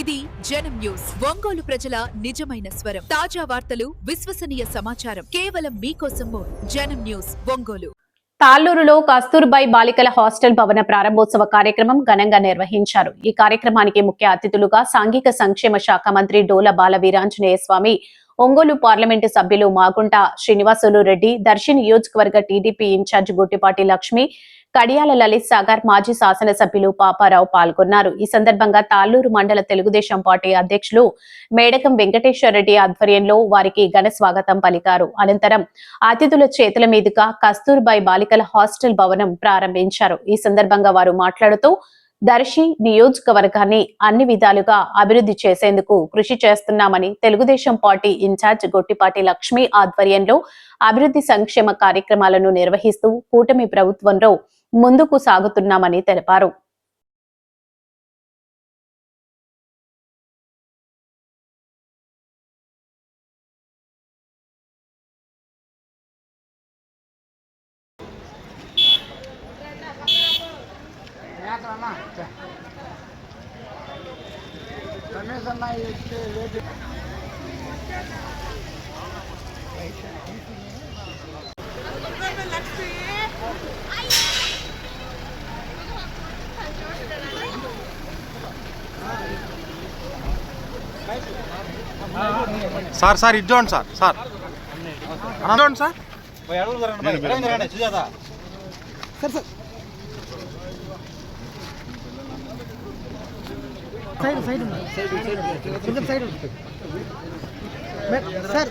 ఇది జనం న్యూస్. ఒంగోలు ప్రజల నిజమైన స్వరం. తాజా వార్తలు విశ్వసనీయ సమాచారం. కేవలం మీకోసం జనం న్యూస్ ఒంగోలు. తాళ్ళూరులో కస్తూర్బాయి బాలికల హాస్టల్ భవన ప్రారంభోత్సవ కార్యక్రమం ఘనంగా నిర్వహించారు. ఈ కార్యక్రమానికి ముఖ్య అతిథులుగా సాంఘిక సంక్షేమ శాఖ మంత్రి డోల బాల వీరాంజనేయ స్వామి ఒంగోలు పార్లమెంటు సభ్యులు మాగుంట శ్రీనివాసులు రెడ్డి దర్శి నియోజకవర్గ టీడీపీ ఇన్ఛార్జ్ గుట్టిపాటి లక్ష్మి కడియాల లలిత్ సాగర్ మాజీ శాసనసభ్యులు పాపారావు పాల్గొన్నారు. ఈ సందర్భంగా తాళ్ళూరు మండల తెలుగుదేశం పార్టీ అధ్యక్షులు మేడకం వెంకటేశ్వరరెడ్డి ఆధ్వర్యంలో వారికి ఘన స్వాగతం పలికారు. అనంతరం అతిథుల చేతుల మీదుగా కస్తూర్బాయి బాలికల హాస్టల్ భవనం ప్రారంభించారు. ఈ సందర్భంగా వారు మాట్లాడుతూ దర్శి నియోజకవర్గాన్ని అన్ని విధాలుగా అభివృద్ధి చేసేందుకు కృషి చేస్తున్నామని తెలుగుదేశం పార్టీ ఇన్ఛార్జ్ గొట్టిపాటి లక్ష్మి ఆధ్వర్యంలో అభివృద్ధి సంక్షేమ కార్యక్రమాలను నిర్వహిస్తూ కూటమి ప్రభుత్వంలో ముందుకు సాగుతున్నామని తెలిపారు. రమేష్ అన్న సార్ సార్ ఇది చూడండి సార్ సార్. అన్న చూడండి సార్. సైడ్ సైడ్ కొంచెం సైడ్ సార్.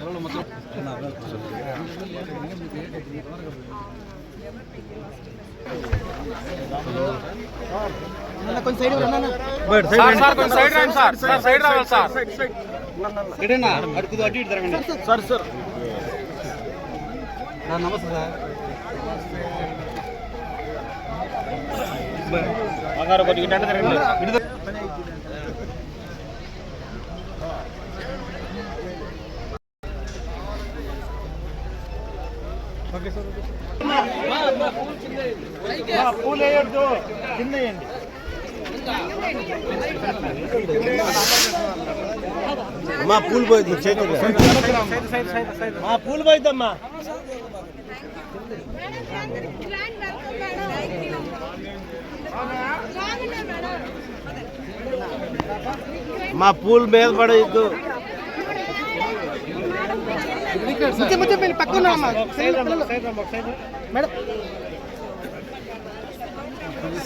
எவ்வளோ மொத்தம் ஹலோ కొంచెం సైడ్ ఉన్నా సార్ సార్ కొంచెం సైడ్ రండి సార్ సార్ సైడ్ రావాలి సార్ సార్ సార్ నమస్తే సార్ పూలు వేయొద్దు కింద వేయండి మా పూల్ పోయింది చేతులు మా పూలు పోయిద్దమ్మా. మా పూల్ మీద పెళ్ళి పక్కన మేడం.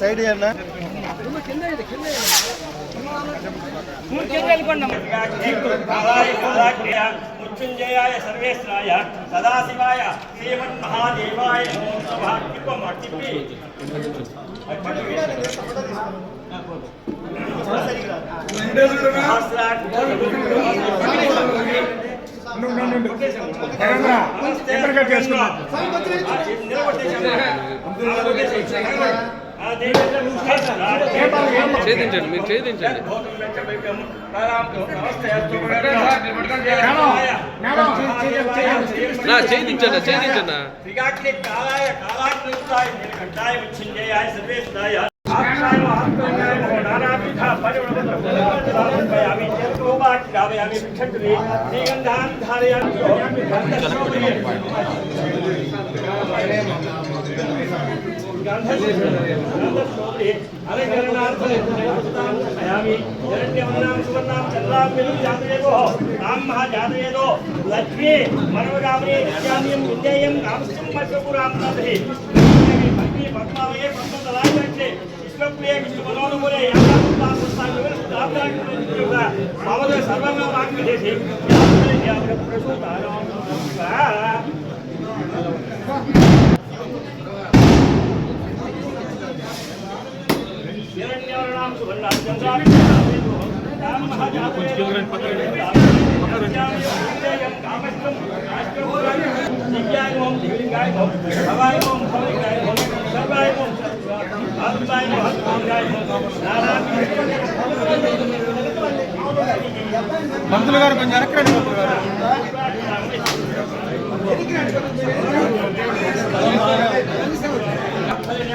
సైడ్ అన్నా మృత్యుంజయాయ సర్వేశ్వరాయ సదాశివాయ శ్రీమన్మహాదేవాయ నమో నమః తిప్పమ్మ తిప్పి ఛేదించండి మీరు ఛేదించండి. నా ఛేదించండి ఛేదించండి. శ్రీకాకుళి गन्धशोभे अनगरणार्थे पुष्पां नयामि हिरण्यवर्णां सुवर्णां चन्द्रां मेलुं जातयेदो तां महाजातयेदो लक्ष्मी मनोगामने नित्यान्यं विद्येयं कामस्यं मश्वपुरां तद्धि पत्नी पद्मावये पद्मतलायक्षे विश्वप्रिये विष्णुमनोनुकुले यावत् सर्वमेव वाग्विदेशे प्रसूतारां మంత్రులు గారు కొంచెం వెనక్కి మంత్రులు గారు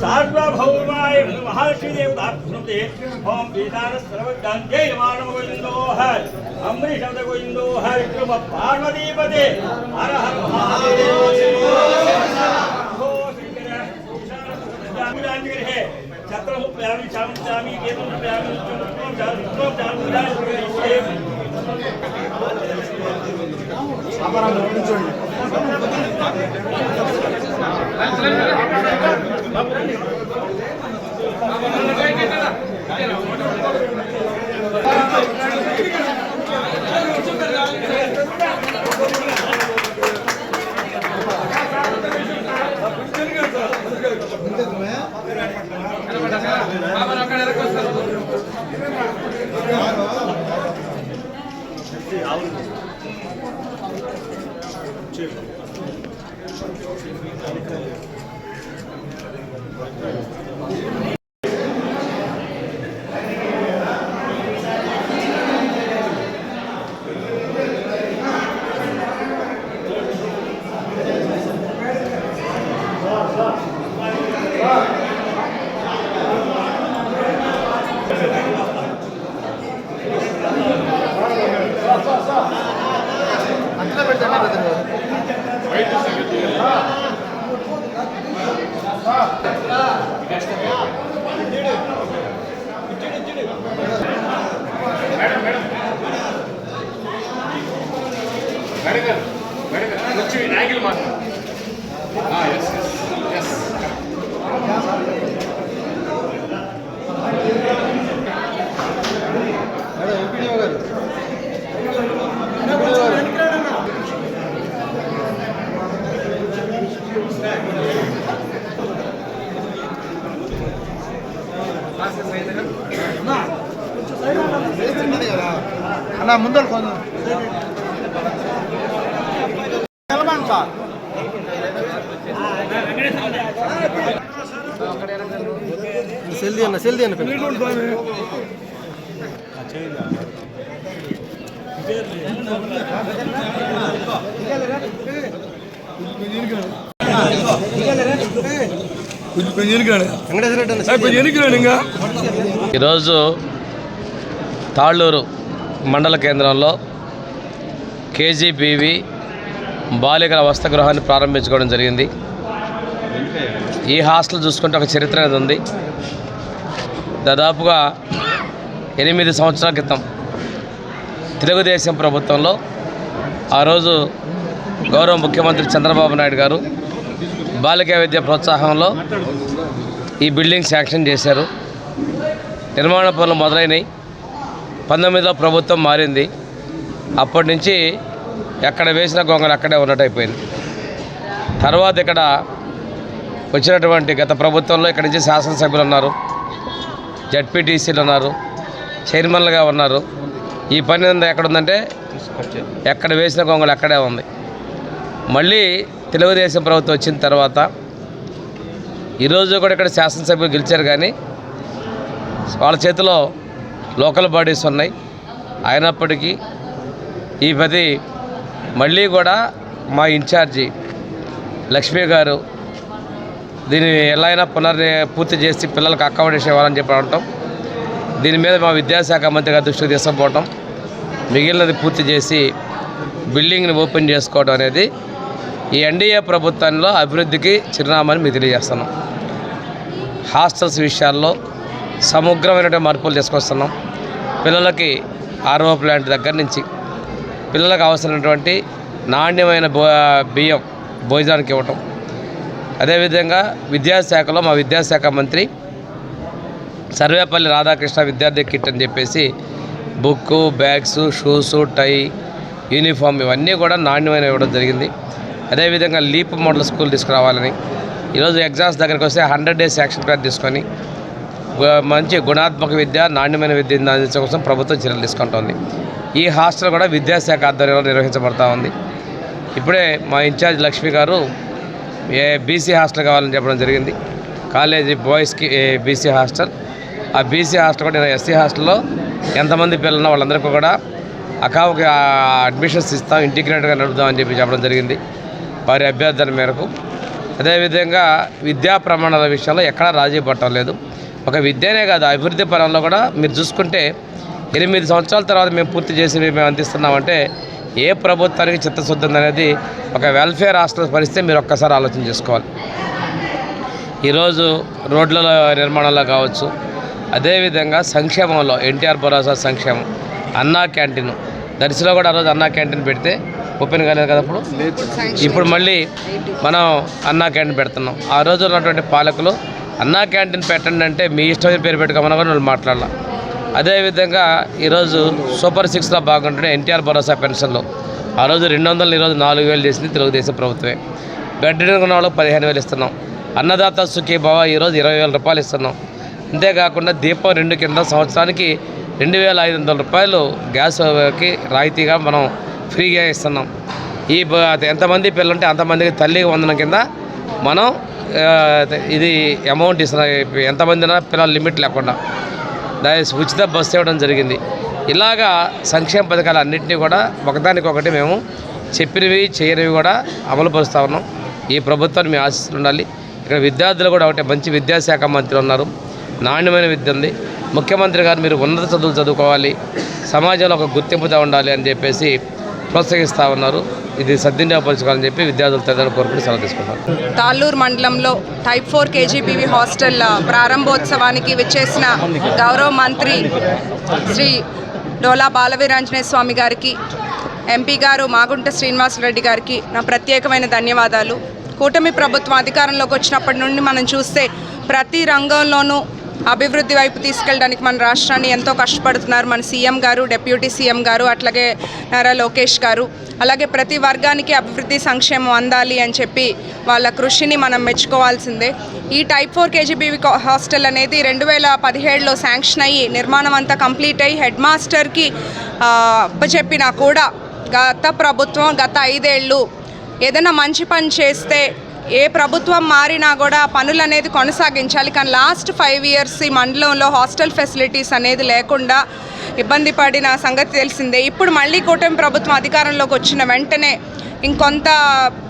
సార్వభౌమాయ మహర్షి దేవతాప్తే ఓం పీతాన సర్వజ్ఞాంజై మానవ గోవిందో హర్ అంబరీష్ శబ్ద గోవిందో హర్ విక్రమ పార్వతీపదే హర హర మహాదేవ చక్రం ప్యామి చామి అక్కడ ప్యామి విక్రమ చామి అన్న ముందర కొంచెం నిలబడండి సార్ సెల్ది అన్న సెల్ది అన్న ఈరోజు తాళ్ళూరు మండల కేంద్రంలో కేజీబీవి బాలికల వసతిగృహాన్ని ప్రారంభించుకోవడం జరిగింది. ఈ హాస్టల్ చూసుకుంటే ఒక చరిత్ర అనేది ఉంది. దాదాపుగా ఎనిమిది సంవత్సరాల క్రితం తెలుగుదేశం ప్రభుత్వంలో ఆ రోజు గౌరవ ముఖ్యమంత్రి చంద్రబాబు నాయుడు గారు బాలికా విద్య ప్రోత్సాహంలో ఈ బిల్డింగ్ శాంక్షన్ చేశారు. నిర్మాణ పనులు మొదలైనవి పంతొమ్మిదిలో ప్రభుత్వం మారింది. అప్పటి నుంచి ఎక్కడ వేసిన గొంగలు అక్కడే ఉన్నట్టు అయిపోయింది తర్వాత ఇక్కడ వచ్చినటువంటి గత ప్రభుత్వంలో ఇక్కడ నుంచి శాసనసభ్యులు ఉన్నారు. జడ్పీటీసీలు ఉన్నారు. చైర్మన్లుగా ఉన్నారు. ఈ పని ఎక్కడుందంటే ఎక్కడ ఉందంటే ఎక్కడ వేసిన గొంగలు అక్కడే ఉంది. మళ్ళీ తెలుగుదేశం ప్రభుత్వం వచ్చిన తర్వాత ఈరోజు కూడా ఇక్కడ శాసనసభ్యులు గెలిచారు కానీ వాళ్ళ చేతిలో లోకల్ బాడీస్ ఉన్నాయి. అయినప్పటికీ ఈ పది మళ్ళీ కూడా మా ఇన్ఛార్జి లక్ష్మి గారు దీన్ని ఎలా అయినా పునర్ పూర్తి చేసి పిల్లలకు అకామిడేషన్ ఇవ్వాలని చెప్పి అనటం దీని మీద మా విద్యాశాఖ మంత్రి గారి దృష్టికి తీసుకుపోవటం. మిగిలినది పూర్తి చేసి బిల్డింగ్ని ఓపెన్ చేసుకోవడం అనేది ఈ ఎన్డీఏ ప్రభుత్వంలో అభివృద్ధికి చిరునామాని మీకు తెలియజేస్తున్నాం. హాస్టల్స్ విషయాల్లో సమగ్రమైనటువంటి మార్పులు తీసుకొస్తున్నాం. పిల్లలకి ఆర్ఓ ప్లాంట్ దగ్గర నుంచి పిల్లలకు అవసరమైనటువంటి నాణ్యమైన భో బియ్యం భోజనానికి ఇవ్వటం. అదేవిధంగా విద్యాశాఖలో మా విద్యాశాఖ మంత్రి సర్వేపల్లి రాధాకృష్ణ విద్యార్థి కిట్ అని చెప్పేసి book bags shoes tie uniform ఇవన్నీ కూడా నాణ్యమైన ఇవ్వడం జరిగింది. అదేవిధంగా లీప్ మోడల్ స్కూల్ తీసుకురావాలని. ఈరోజు ఎగ్జామ్స్ దగ్గరికి వస్తే హండ్రెడ్ డేస్ యాక్షన్ ప్లాన్ తీసుకొని మంచి గుణాత్మక విద్య నాణ్యమైన విద్యను అందించడం కోసం ప్రభుత్వం చర్యలు తీసుకుంటోంది. ఈ హాస్టల్ కూడా విద్యాశాఖ ఆధ్వర్యంలో నిర్వహించబడతా ఉంది. ఇప్పుడే మా ఇన్ఛార్జ్ లక్ష్మి గారు ఏ బీసీ హాస్టల్ కావాలని చెప్పడం జరిగింది. కాలేజీ బాయ్స్కి బీసీ హాస్టల్. ఆ బీసీ హాస్టల్ కూడా నేను ఎస్సీ హాస్టల్లో ఎంతమంది పిల్లలు వాళ్ళందరికీ కూడా అకావుకి అడ్మిషన్స్ ఇస్తాం ఇంటిగ్రేటర్గా నడుపుదామని చెప్పి చెప్పడం జరిగింది. వారి అభ్యర్థన మేరకు. అదేవిధంగా విద్యా ప్రమాణాల విషయంలో ఎక్కడా రాజీ పట్టడం లేదు. ఒక విద్యనే కాదు అభివృద్ధి పరంలో కూడా మీరు చూసుకుంటే ఎనిమిది సంవత్సరాల తర్వాత మేము పూర్తి చేసి మేము అందిస్తున్నామంటే ఏ ప్రభుత్వానికి చిత్తశుద్ధి ఉందనేది ఒక వెల్ఫేర్ హాస్టల్ పరిస్థితి మీరు ఒక్కసారి ఆలోచన చేసుకోవాలి. ఈరోజు రోడ్ల నిర్మాణంలో కావచ్చు అదేవిధంగా సంక్షేమంలో ఎన్టీఆర్ భరోసా సంక్షేమం అన్నా క్యాంటీన్ దర్శిలో కూడా ఆ రోజు అన్నా క్యాంటీన్ పెడితే ఓపెన్ కాలేదు కదా అప్పుడు? ఇప్పుడు మళ్ళీ మనం అన్నా క్యాంటీన్ పెడుతున్నాం. ఆ రోజు ఉన్నటువంటి పాలకులు అన్నా క్యాంటీన్ పెట్టండి అంటే మీ ఇష్టమైన పేరు పెట్టుకోమని వాళ్ళు మాట్లాడాల. అదేవిధంగా ఈరోజు సూపర్ సిక్స్లో బాగుంటుండే ఎన్టీఆర్ భరోసా పెన్షన్లో. ఆ రోజు రెండు వందలు ఈరోజు నాలుగు వేలు చేసింది తెలుగుదేశం ప్రభుత్వమే. బెడ్ ఉన్న వాళ్ళకి పదిహేను వేలు ఇస్తున్నాం. అన్నదాత సుఖీ భవ ఈరోజు ఇరవై వేల రూపాయలు ఇస్తున్నాం. అంతేకాకుండా దీపం రెండు కింద సంవత్సరానికి రెండు వేల ఐదు వందల రూపాయలు గ్యాస్కి రాయితీగా మనం ఫ్రీగా ఇస్తున్నాం. ఈ ఎంతమంది పిల్లలు ఉంటే అంతమందికి తల్లి వందనం కింద మనం ఇది అమౌంట్ ఇస్తున్నారు ఎంతమంది పిల్లల లిమిట్ లేకుండా. దాని ఉచిత బస్సు ఇవ్వడం జరిగింది. ఇలాగా సంక్షేమ పథకాలు అన్నింటినీ కూడా ఒకదానికొకటి మేము చెప్పినవి చేయనివి కూడా అమలు పరుస్తూ ఉన్నాం. ఈ ప్రభుత్వాన్ని మీ ఆశిస్తులు ఉండాలి. ఇక్కడ విద్యార్థులు కూడా ఒకటి మంచి విద్యాశాఖ మంత్రి ఉన్నారు. నాణ్యమైన విద్య ఉంది. ముఖ్యమంత్రి గారు మీరు ఉన్నత చదువులు చదువుకోవాలి. సమాజంలో ఒక గుర్తింపుతో ఉండాలి అని చెప్పేసి ప్రోత్సహిస్తూ ఉన్నారు. ఇది సద్వినియోగపరచుకోవాలని చెప్పి విద్యార్థుల తల్లిదండ్రులు కోరుకుని సెలవు తీసుకున్నారు తాళ్ళూరు మండలంలో టైప్ ఫోర్ కేజీబీవీ హాస్టల్ ప్రారంభోత్సవానికి విచ్చేసిన గౌరవ మంత్రి శ్రీ డోలా బాలవీరాంజనేయ స్వామి గారికి ఎంపీ గారు మాగుంట శ్రీనివాసరెడ్డి గారికి నా ప్రత్యేకమైన ధన్యవాదాలు. కూటమి ప్రభుత్వం అధికారంలోకి వచ్చినప్పటి నుండి మనం చూస్తే ప్రతి రంగంలోనూ అభివృద్ధి వైపు తీసుకెళ్ళడానికి మన రాష్ట్రాన్ని ఎంతో కష్టపడుతున్నారు మన సీఎం గారు డిప్యూటీ సీఎం గారు అట్లాగే నారా లోకేష్ గారు. అలాగే ప్రతి వర్గానికి అభివృద్ధి సంక్షేమం అందాలి అని చెప్పి వాళ్ళ కృషిని మనం మెచ్చుకోవాల్సిందే. ఈ టైప్ ఫోర్ కేజీబీవీ హాస్టల్ అనేది రెండు వేల పదిహేడులో శాంక్షన్ అయ్యి నిర్మాణం అంతా కంప్లీట్ అయ్యి హెడ్ మాస్టర్కి అప్పచెప్పినా కూడా గత ప్రభుత్వం గత ఐదేళ్ళు ఏదైనా మంచి పని చేస్తే ఏ ప్రభుత్వం మారినా కూడా పనులు అనేది కొనసాగించాలి. కానీ లాస్ట్ ఫైవ్ ఇయర్స్ ఈ మండలంలో హాస్టల్ ఫెసిలిటీస్ అనేది లేకుండా ఇబ్బంది పడిన సంగతి తెలిసిందే. ఇప్పుడు మళ్ళీ కూటమి ప్రభుత్వం అధికారంలోకి వచ్చిన వెంటనే ఇంకొంత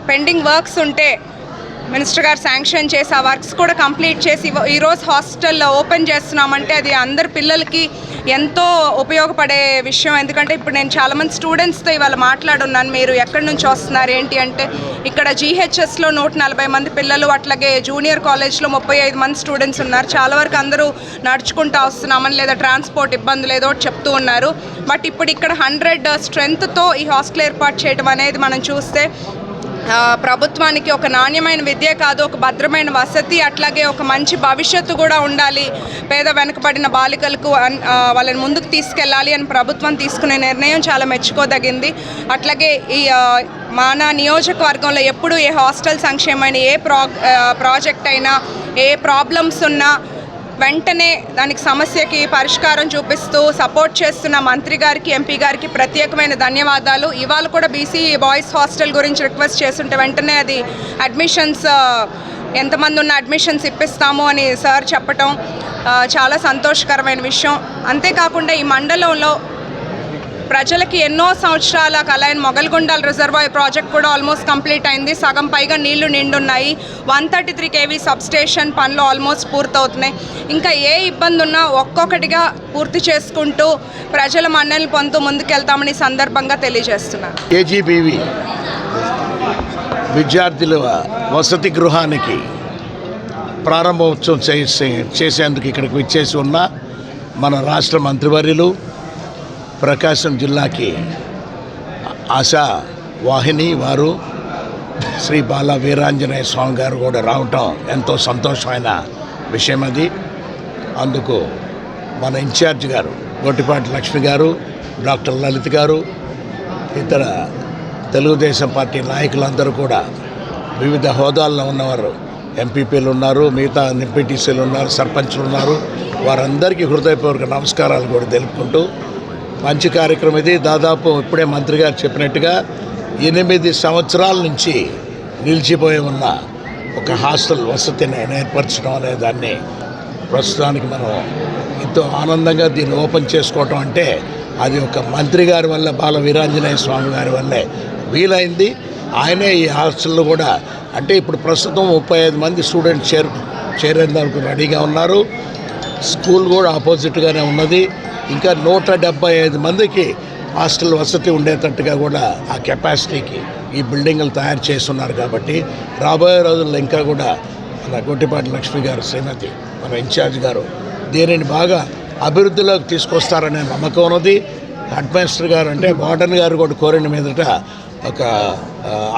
పెండింగ్ వర్క్స్ ఉంటే మినిస్టర్ గారు శాంక్షన్ చేసి ఆ వర్క్స్ కూడా కంప్లీట్ చేసి ఈరోజు హాస్టల్లో ఓపెన్ చేస్తున్నామంటే అది అందరి పిల్లలకి ఎంతో ఉపయోగపడే విషయం. ఎందుకంటే ఇప్పుడు నేను చాలామంది స్టూడెంట్స్తో ఇవాళ మాట్లాడున్నాను. మీరు ఎక్కడి నుంచి వస్తున్నారు? ఏంటి అంటే ఇక్కడ జీహెచ్ఎస్లో నూట నలభై మంది పిల్లలు అట్లాగే జూనియర్ కాలేజ్లో ముప్పై ఐదు మంది స్టూడెంట్స్ ఉన్నారు. చాలా వరకు అందరూ నడుచుకుంటూ వస్తున్నామని లేదా ట్రాన్స్పోర్ట్ ఇబ్బందులు ఏదో చెప్తూ ఉన్నారు. బట్ ఇప్పుడు ఇక్కడ హండ్రెడ్ స్ట్రెంగ్త్తో ఈ హాస్టల్ ఏర్పాటు చేయడం అనేది మనం చూస్తే ప్రభుత్వానికి ఒక నాణ్యమైన విద్య కాదు ఒక భద్రమైన వసతి అట్లాగే ఒక మంచి భవిష్యత్తు కూడా ఉండాలి. పేద వెనుకబడిన బాలికలకు వాళ్ళని ముందుకు తీసుకెళ్ళాలి అని ప్రభుత్వం తీసుకునే నిర్ణయం చాలా మెచ్చుకోదగింది. అట్లాగే ఈ మన నియోజకవర్గంలో ఎప్పుడు ఏ హాస్టల్ సంక్షేమైన ఏ ప్రా ప్రాజెక్ట్ అయినా ఏ ప్రాబ్లమ్స్ ఉన్నా వెంటనే దానికి సమస్యకి పరిష్కారం చూపిస్తూ సపోర్ట్ చేస్తున్న మంత్రి గారికి ఎంపీ గారికి ప్రత్యేకమైన ధన్యవాదాలు. ఇవాళ కూడా బీసీ బాయ్స్ హాస్టల్ గురించి రిక్వెస్ట్ చేస్తుంటే వెంటనే అది అడ్మిషన్స్ ఎంతమంది ఉన్న అడ్మిషన్స్ ఇప్పిస్తాము అని సార్ చెప్పటం చాలా సంతోషకరమైన విషయం. అంతేకాకుండా ఈ మండలంలో ప్రజలకి ఎన్నో సంవత్సరాల కలైన మొగల్గొండల రిజర్వాయర్ ప్రాజెక్ట్ కూడా ఆల్మోస్ట్ కంప్లీట్ అయింది. సగం పైగా నీళ్ళు నిండున్నాయి. One thirty three KV substation పనులు ఆల్మోస్ట్ పూర్తవుతున్నాయి. ఇంకా ఏ ఇబ్బంది ఉన్నా ఒక్కొక్కటిగా పూర్తి చేసుకుంటూ ప్రజల మన్నెలు పొందుతూ ముందుకెళ్తామని సందర్భంగా తెలియజేస్తున్నాను కేజీబీవి విద్యార్థుల వసతి గృహానికి ప్రారంభోత్సవం చేసే చేసేందుకు ఇక్కడికి విచ్చేసి ఉన్న మన రాష్ట్ర మంత్రివర్యులు ప్రకాశం జిల్లాకి ఆశా వాహిని వారు శ్రీ బాల వీరాంజనేయ స్వామి గారు కూడా రావటం ఎంతో సంతోషమైన విషయం అది. అందుకు మన ఇన్ఛార్జ్ గారు గొట్టిపాటి లక్ష్మి గారు డాక్టర్ లలిత్ గారు ఇతర తెలుగుదేశం పార్టీ నాయకులందరూ కూడా వివిధ హోదాల్లో ఉన్నవారు ఎంపీపీలు ఉన్నారు మిగతా ఎంపీటీసీలు ఉన్నారు సర్పంచ్లు ఉన్నారు. వారందరికీ హృదయపూర్వక నమస్కారాలు కూడా తెలుపుకుంటూ మంచి కార్యక్రమం ఇది. దాదాపు ఇప్పుడే మంత్రి గారు చెప్పినట్టుగా ఎనిమిది సంవత్సరాల నుంచి నిలిచిపోయి ఉన్న ఒక హాస్టల్ వసతిని ఏర్పరచడం అనే దాన్ని ప్రస్తుతానికి మనం ఎంతో ఆనందంగా దీన్ని ఓపెన్ చేసుకోవటం అంటే అది ఒక మంత్రి గారి వల్ల బాల వీరాంజనేయ స్వామి గారి వల్లే వీలైంది. ఆయనే ఈ హాస్టల్లో కూడా అంటే ఇప్పుడు ప్రస్తుతం ముప్పై ఐదు మంది స్టూడెంట్స్ చేరు చేరేందుకు రెడీగా ఉన్నారు. స్కూల్ కూడా ఆపోజిట్గానే ఉన్నది. ఇంకా నూట డెబ్బై ఐదు మందికి హాస్టల్ వసతి ఉండేటట్టుగా కూడా ఆ కెపాసిటీకి ఈ బిల్డింగ్లు తయారు చేస్తున్నారు కాబట్టి రాబోయే రోజుల్లో ఇంకా కూడా మన గొట్టిపాటి లక్ష్మి గారు శ్రీమతి మన ఇన్ఛార్జ్ గారు దీనిని బాగా అభివృద్ధిలోకి తీసుకొస్తారనే నమ్మకం ఉన్నది. హెడ్ మాస్టర్ గారు అంటే వార్డెన్ గారు కూడా కోరిన మీదట ఒక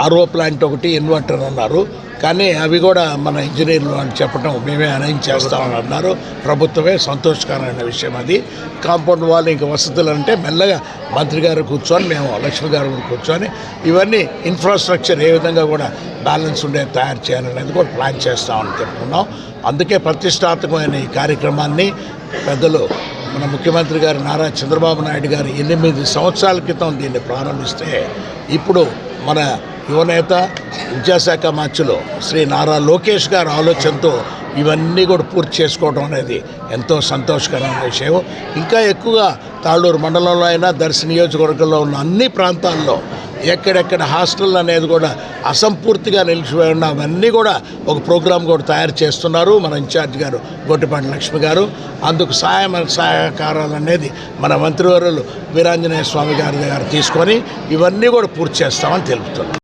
ఆర్ఓ ప్లాంట్ ఒకటి ఇన్వర్టర్ అన్నారు. కానీ అవి కూడా మన ఇంజనీర్లు అని చెప్పడం మేమే అరేంజ్ చేస్తామని అన్నారు ప్రభుత్వమే సంతోషకరమైన విషయం అది. కాంపౌండ్ వాళ్ళు ఇంకా వసతులు అంటే మెల్లగా మంత్రి గారు కూర్చొని మేము లక్ష్మి గారు కూడా కూర్చొని ఇవన్నీ ఇన్ఫ్రాస్ట్రక్చర్ ఏ విధంగా కూడా బ్యాలెన్స్ ఉండే తయారు చేయాలనేది కూడా ప్లాన్ చేస్తామని చెప్పుకున్నాం అందుకే ప్రతిష్టాత్మకమైన ఈ కార్యక్రమాన్ని పెద్దలు మన ముఖ్యమంత్రి గారు నారా చంద్రబాబు నాయుడు గారు ఎనిమిది సంవత్సరాల క్రితం దీన్ని ప్రారంభిస్తే ఇప్పుడు మన యువనేత విద్యాశాఖ మంత్రిలో శ్రీ నారా లోకేష్ గారి ఆలోచనతో ఇవన్నీ కూడా పూర్తి చేసుకోవడం అనేది ఎంతో సంతోషకరమైన విషయం. ఇంకా ఎక్కువగా తాళ్ళూరు మండలంలో అయినా దర్శి నియోజకవర్గంలో ఉన్న అన్ని ప్రాంతాల్లో ఎక్కడెక్కడ హాస్టల్ అనేది కూడా అసంపూర్తిగా నిలిచిపోయి ఉన్న అవన్నీ కూడా ఒక ప్రోగ్రామ్ కూడా తయారు చేస్తున్నారు మన ఇన్ఛార్జ్ గారు గొట్టిపాటి లక్ష్మి గారు. అందుకు సహాయం సహకారాలు అనేది మన మంత్రివర్యులు వీరాంజనేయ స్వామి గారి దగ్గర తీసుకొని ఇవన్నీ కూడా పూర్తి చేస్తామని తెలుపుతున్నారు